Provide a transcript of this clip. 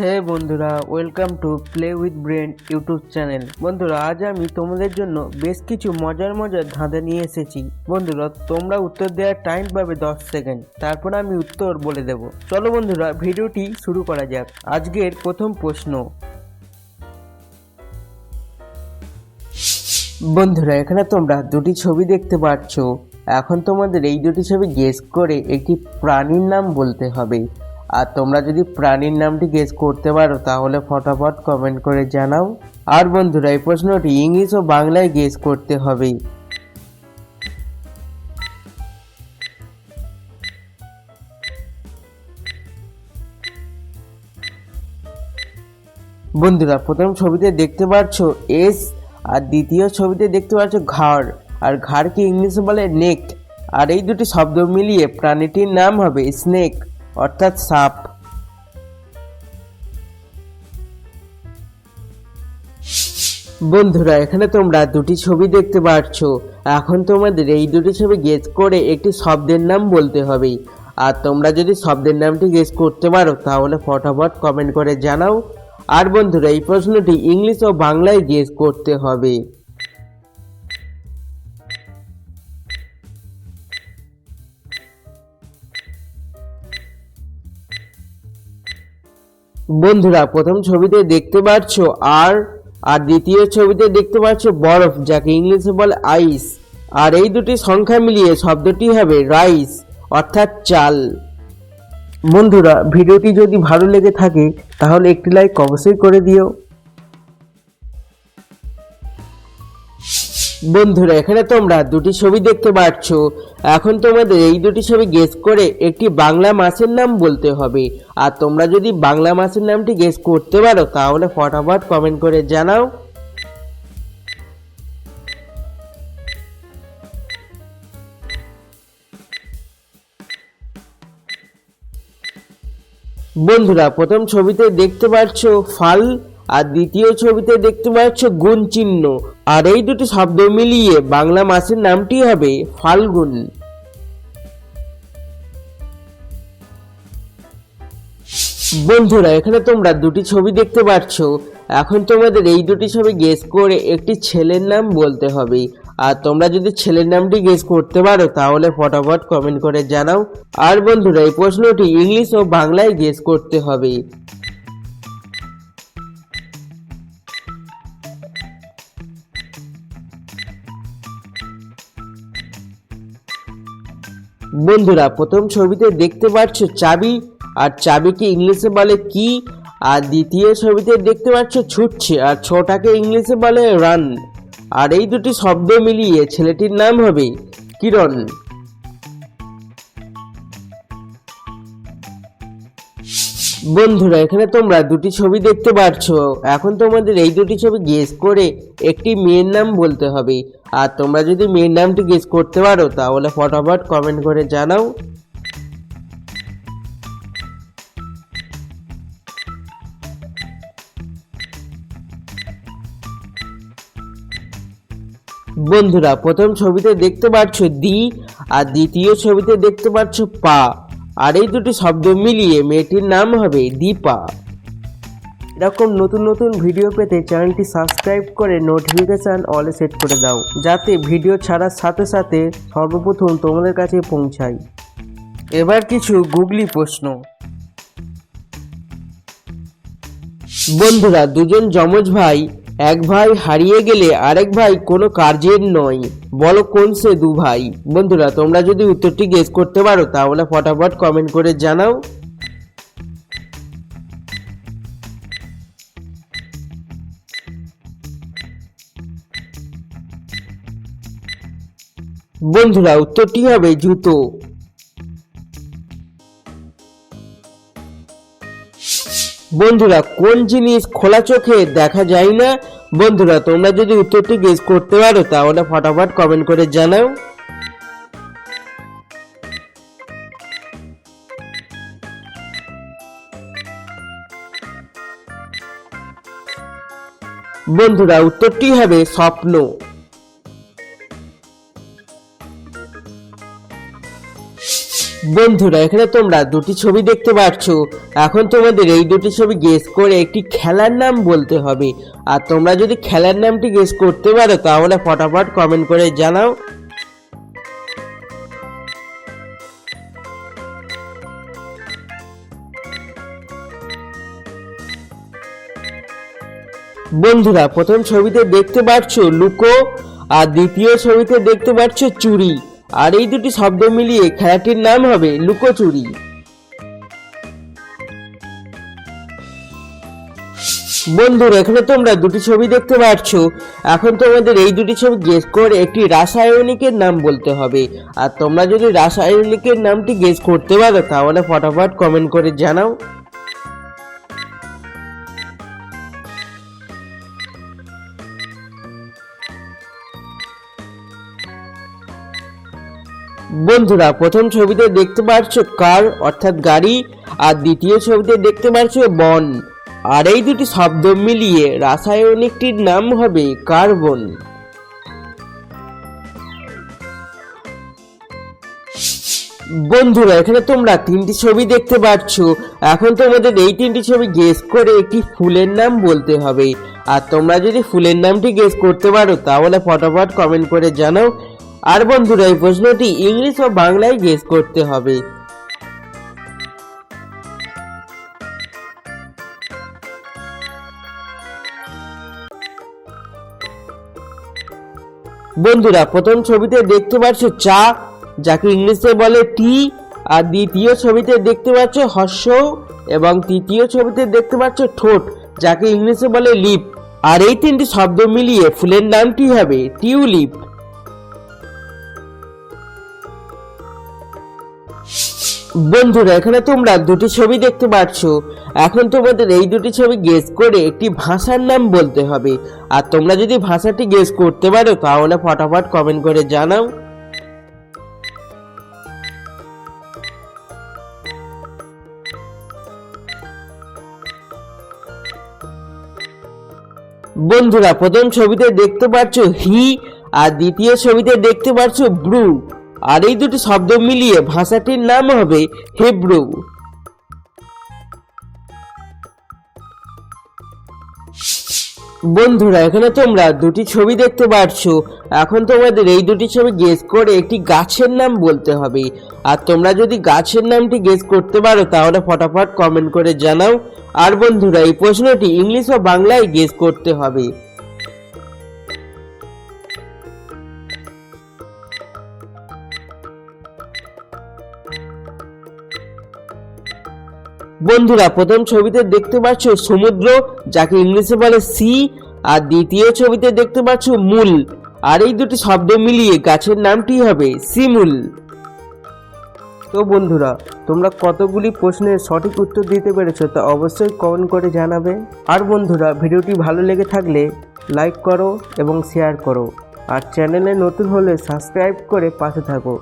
হে বন্ধুরা welcome to play with brain YouTube channel বন্ধুরা, আজ আমি তোমাদের জন্য বেশ কিছু মজার মজার ধাঁধা নিয়ে এসেছি। বন্ধুরা, তোমরা উত্তর দেওয়ার টাইম পাবে দশ সেকেন্ড তারপর আমি উত্তর বলে দেব। চলো বন্ধুরা, ভিডিওটি শুরু করা যাক। আজকের প্রথম প্রশ্ন। বন্ধুরা, এখানে তোমরা দুটি ছবি দেখতে পাচ্ছ। এখন তোমাদের এই দুটি ছবি গেস করে একটি প্রাণীর নাম বলতে হবে। আর তোমরা যদি প্রাণীর নামটি গেস করতে পারো, তাহলে ফটাফট কমেন্ট করে জানাও। আর বন্ধুরা, এই প্রশ্নটি ইংলিশ ও বাংলায় গেস করতে হবে বন্ধুরা, প্রথম ছবিতে দেখতে পাচ্ছ এস আর দ্বিতীয় ছবিতে দেখতে পাচ্ছ ঘাড়। আর ঘাড়কে ইংলিশে বলে নেক আর এই দুটি শব্দ মিলিয়ে প্রাণীটির নাম হবে স্নেক অর্থাৎ সাপ। বন্ধুরা, এখানে তোমরা দুটি ছবি দেখতে পাচ্ছ এখন তোমাদের এই দুটি ছবি গেস করে একটি শব্দের নাম বলতে হবে। আর তোমরা যদি শব্দের নামটি গেস করতে পারো, তাহলে ফটাফট কমেন্ট করে জানাও। আর বন্ধুরা, এই প্রশ্নটি ইংলিশ ও বাংলায় গেস করতে হবে। বন্ধুরা, প্রথম ছবিতে দেখতে পাচ্ছ আর আর দ্বিতীয় ছবিতে দেখতে পাচ্ছ বরফ, যাকে ইংলিশে বলে আইস আর এই দুটি সংখ্যা মিলিয়ে শব্দটি হবে রাইস অর্থাৎ চাল। বন্ধুরা, ভিডিওটি যদি ভালো লেগে থাকে, তাহলে একটি লাইক অবশ্যই করে দিও। বন্ধুরা, এখানে তোমরা দুটি ছবি দেখতে পাচ্ছ। এখন তোমাদের এই দুটি ছবি গেস করে একটি বাংলা মাছের নাম বলতে হবে। আর তোমরা যদি বাংলা মাছের নামটি গেস করতে পারো, তাহলে ফটাফট কমেন্ট করে জানাও। বন্ধুরা, প্রথম ছবিতে দেখতে পাচ্ছ ফাল। আর দ্বিতীয় ছবিতে দেখতে পাচ্ছ গুণ চিহ্ন। আর এই দুটি শব্দ মিলিয়ে বাংলা মাসের নামটি হবে ফাল্গুন। বন্ধুরা, এখানে তোমরা দুটি ছবি দেখতে পাচ্ছ। এখন তোমাদের এই দুটি ছবি গেস করে একটি ছেলের নাম বলতে হবে। আর তোমরা যদি ছেলের নামটি গেস করতে পারো, তাহলে ফটাফট কমেন্ট করে জানাও। আর বন্ধুরা, এই প্রশ্নটি ইংলিশ ও বাংলায় গেস করতে হবে। বন্ধুরা, প্রথম ছবিতে দেখতে পাচ্ছ চাবি, আর চাবিকে ইংলিশে বলে কি, আর দ্বিতীয় ছবিতে দেখতে পাচ্ছ ছুটছে, আর ছোটাকে ইংলিশে বলে রান আর এই দুটি শব্দ মিলিয়ে ছেলেটির নাম হবে কিরণ। বন্ধুরা, এখানে তোমরা দুটি ছবি দেখতে পাচ্ছ এখন তোমাদের এই দুটি ছবি গেস করে একটি মেয়ের নাম বলতে হবে। আর তোমরা যদি মেয়ের নামটি গেস করতে পারো, তাহলে ফটাফট কমেন্ট করে জানাও। বন্ধুরা, প্রথম ছবিতে দেখতে পাচ্ছ দি, আর দ্বিতীয় ছবিতে দেখতে পাচ্ছ পা। আর এই দুটি শব্দ মিলিয়ে মেয়েটির নাম হবে দীপা। এরকম নতুন নতুন ভিডিও পেতে চ্যানেলটি সাবস্ক্রাইব করে নোটিফিকেশান অলে সেট করে দাও, যাতে ভিডিও ছাড়ার সাথে সাথে সর্বপ্রথম তোমাদের কাছে পৌঁছায়। এবার কিছু গুগলি প্রশ্ন। বন্ধুরা, দুজন যমজ ভাই, এক ভাই হারিয়ে গেলে আরেক ভাই কোনো কার্যের নয়। বলো কোন সে দু ভাই বন্ধুরা, তোমরা যদি উত্তরটি গেস করতে পারো, তাহলে ফটাফট কমেন্ট করে জানাও। বন্ধুরা, উত্তরটি হবে জুতো। বন্ধুরা, কোন জিনিস খোলা চোখে দেখা যায় না? বন্ধুরা, তোমরা যদি উত্তরটি গেস করতে পারো, তাহলে ফটাফট কমেন্ট করে জানাও। বন্ধুরা, উত্তরটি হবে স্বপ্ন। বন্ধুরা, এখানে তোমরা দুটি ছবি দেখতে পাচ্ছ এখন তোমাদের এই দুটি ছবি গেস করে একটি খেলার নাম বলতে হবে। আর তোমরা যদি খেলার নামটি গেস করতে পারো, তাহলে ফটাফট কমেন্ট করে জানাও। বন্ধুরা, প্রথম ছবিতে দেখতে পাচ্ছ লুকো, আর দ্বিতীয় ছবিতে দেখতে পাচ্ছ চুরি আর এই দুটি শব্দ মিলিয়ে খেলাটির নাম হবে লুকোচুরি। বন্ধুরা, এখানে তোমরা দুটি ছবি দেখতে পাচ্ছ। এখন তোমাদের এই দুটি ছবি গেস করে একটি রাসায়নিকের নাম বলতে হবে। আর তোমরা যদি রাসায়নিকের নামটি গেস করতে পারো, তাহলে ফটাফট কমেন্ট করে জানাও। বন্ধুরা, প্রথম ছবিতে দেখতে পাচ্ছ কার? অর্থাৎ গাড়ি। আর দ্বিতীয় ছবিতে দেখতে পাচ্ছ বন। আর এই দুটি শব্দ মিলিয়ে রাসায়নিকটির নাম হবে কার্বন। বন্ধুরা, এখানে তোমরা তিনটি ছবি দেখতে পাচ্ছ এখন তোমাদের এই তিনটি ছবি গেস করে একটি ফুলের নাম বলতে হবে। আর তোমরা যদি ফুলের নামটি গেস করতে পারো, তাহলে ফটাফট কমেন্ট করে জানাও। আর বন্ধুরা, এই প্রশ্নটি ইংলিশ ও বাংলায় গেস করতে হবে। বন্ধুরা, প্রথম ছবিতে দেখতে পাচ্ছ চা, যাকে ইংলিশে বলে টি, আর দ্বিতীয় ছবিতে দেখতে পাচ্ছ হর্ষ, এবং তৃতীয় ছবিতে দেখতে পাচ্ছ ঠোঁট, যাকে ইংলিশে বলে লিপ। আর এই তিনটি শব্দ মিলিয়ে ফুলের নামটি হবে টিউলিপ। বন্ধুরা, এখানে তোমরা দুটি ছবি দেখতে পাচ্ছ। এখন তোমাদের এই দুটি ছবি গেস করে একটি ভাষার নাম বলতে হবে। আর তোমরা যদি ভাষাটি গেস করতে পারো, তাহলে ফটাফট কমেন্ট করে জানাও। বন্ধুরা, প্রথম ছবিতে দেখতে পাচ্ছ হি, আর দ্বিতীয় ছবিতে দেখতে পাচ্ছ ব্রু। আর এই দুটি শব্দ মিলিয়ে ভাষাটির নাম হবে হেব্রু। বন্ধুরা, এখানে তোমরা দুটি ছবি দেখতে পাচ্ছ এখন তোমাদের এই দুটি ছবি গেস করে একটি গাছের নাম বলতে হবে। আর তোমরা যদি গাছের নামটি গেস করতে পারো, তাহলে ফটাফট কমেন্ট করে জানাও। আর বন্ধুরা, এই প্রশ্নটি ইংলিশ ও বাংলায় গেস করতে হবে। বন্ধুরা, প্রথম ছবিতে দেখতে পাচ্ছ সমুদ্র, যাকে ইংলিশে বলে সি আর দ্বিতীয় ছবিতে দেখতে পাচ্ছ মূল। আর এই দুটি শব্দ মিলিয়ে গাছের নামটি হবে সিমুল তো বন্ধুরা, তোমরা কতগুলি প্রশ্নের সঠিক উত্তর দিতে পেরেছ তা অবশ্যই কমেন্ট করে জানাবে। আর বন্ধুরা, ভিডিওটি ভালো লেগে থাকলে লাইক করো এবং শেয়ার করো। আর চ্যানেলে নতুন হলে সাবস্ক্রাইব করে পাশে থাকো।